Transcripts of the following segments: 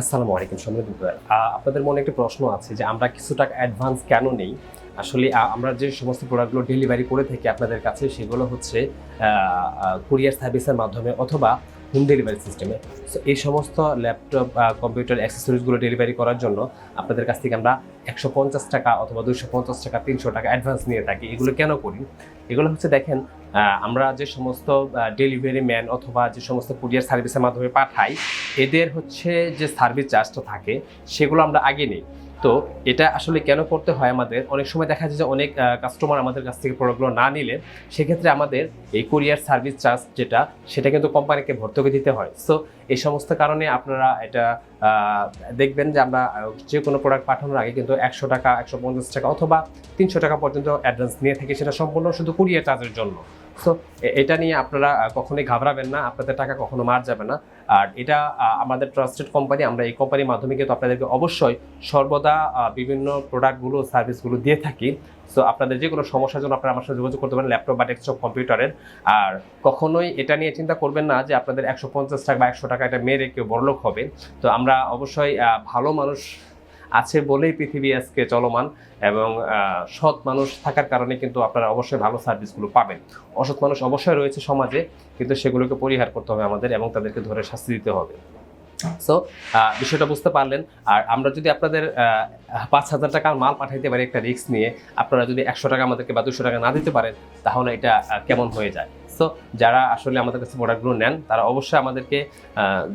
আসসালামু আলাইকুম সম্মানিত। আপনাদের মনে একটা প্রশ্ন আছে যে আমরা কিছু টাকা অ্যাডভান্স কেন নেই আসলে আমরা যে সমস্ত প্রোডাক্টগুলো ডেলিভারি করে থাকি আপনাদের কাছে, সেগুলো হচ্ছে কুরিয়ার সার্ভিসের মাধ্যমে অথবা হোম ডেলিভারি সিস্টেমে সো এই সমস্ত ল্যাপটপ কম্পিউটার অ্যাক্সেসরিজগুলো ডেলিভারি করার জন্য আপনাদের কাছ থেকে আমরা একশো পঞ্চাশ টাকা অথবা দুশো পঞ্চাশ টাকা, তিনশো টাকা অ্যাডভান্স নিয়ে থাকি। এগুলো কেন করি? এগুলো হচ্ছে দেখেন আমরা যে সমস্ত ডেলিভারি ম্যান অথবা যে সমস্ত কুরিয়ার সার্ভিসের মাধ্যমে পাঠাই, এদের হচ্ছে যে সার্ভিস চার্জটা থাকে, সেগুলো আমরা আগে নিই। তো এটা আসলে কেন করতে হয় আমাদের? অনেক সময় দেখা যায় যে অনেক কাস্টমার আমাদের কাছ থেকে প্রোডাক্টগুলো না নিলে সেক্ষেত্রে আমাদের এই কুরিয়ার সার্ভিস চার্জ যেটা, সেটা কিন্তু কোম্পানিকে ভর্তুকি দিতে হয়। সো এই সমস্ত কারণে আপনারা এটা দেখবেন যে আমরা যে কোনো প্রোডাক্ট পাঠানোর আগে কিন্তু একশো টাকা, একশো পঞ্চাশ টাকা অথবা তিনশো টাকা পর্যন্ত অ্যাডভান্স নিয়ে থাকি, সেটা সম্পূর্ণ শুধু কুরিয়ার চার্জের জন্য। সো এটা নিয়ে আপনারা কখনোই ঘাবড়াবেন না, আপনাদের টাকা কখনো মার যাবে না। আর এটা আমাদের ট্রাস্টেড কোম্পানি আমরা এই কোম্পানির মাধ্যমে কিন্তু আপনাদেরকে অবশ্যই সর্বদা বিভিন্ন প্রোডাক্টগুলো সার্ভিসগুলো দিয়ে থাকি। সো আপনাদের যে কোনো সমস্যার জন্য আপনারা আমার সাথে যোগাযোগ করতে পারেন ল্যাপটপ বা ডেস্কটপ কম্পিউটারের আর কখনোই এটা নিয়ে চিন্তা করবেন না যে আপনাদের একশো পঞ্চাশ টাকা বা একশো টাকা এটা মেরে কেউ বড়লোক হবে। তো আমরা অবশ্যই ভালো মানুষ আছে বলেই পৃথিবী আজকে চলমান এবং সৎ মানুষ থাকার কারণে কিন্তু আপনারা অবশ্যই ভালো সার্ভিসগুলো পাবেন। অসৎ মানুষ অবশ্যই রয়েছে সমাজে, কিন্তু সেগুলোকে পরিহার করতে হবে আমাদের এবং তাদেরকে ধরে শাস্তি দিতে হবে। সো বিষয়টা বুঝতে পারলেন। আর আমরা যদি আপনাদের পাঁচ হাজার টাকার মাল পাঠাইতে পারি একটা রিস্ক নিয়ে আপনারা যদি একশো টাকা আমাদেরকে বা দুশো টাকা না দিতে পারেন তাহলে এটা কেমন হয়ে যায়? সো যারা আসলে আমাদের কাছে প্রোডাক্টগুলো নেন তারা অবশ্যই আমাদেরকে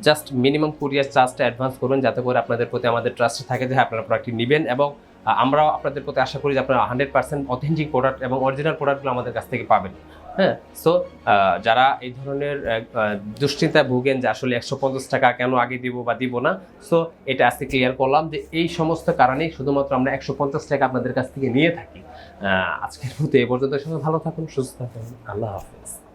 জাস্ট মিনিমাম কুরিয়ার চার্জটা অ্যাডভান্স করবেন যাতে করে আপনাদের প্রতি আমাদের ট্রাস্ট থাকে যে হ্যাঁ, আপনারা প্রোডাক্টটি নেবেন এবং আহ, আমরাও আপনাদের প্রতি আশা করি যে আপনারা হান্ড্রেড পার্সেন্ট অথেন্টিক প্রোডাক্ট এবং অরিজিনাল প্রোডাক্টগুলো আমাদের কাছ থেকে পাবেন। হ্যাঁ সো যারা এই ধরনের দুশ্চিন্তায় ভুগেন যে আসলে একশো পঞ্চাশ টাকা কেন আগে দিব বা দিব না সো এটা আজকে ক্লিয়ার করলাম যে এই সমস্ত কারণেই শুধুমাত্র আমরা একশো পঞ্চাশ টাকা আপনাদের কাছ থেকে নিয়ে থাকি। আজকের মতো এ পর্যন্ত সবাই ভালো থাকুন সুস্থ থাকুন আল্লাহ হাফিজ।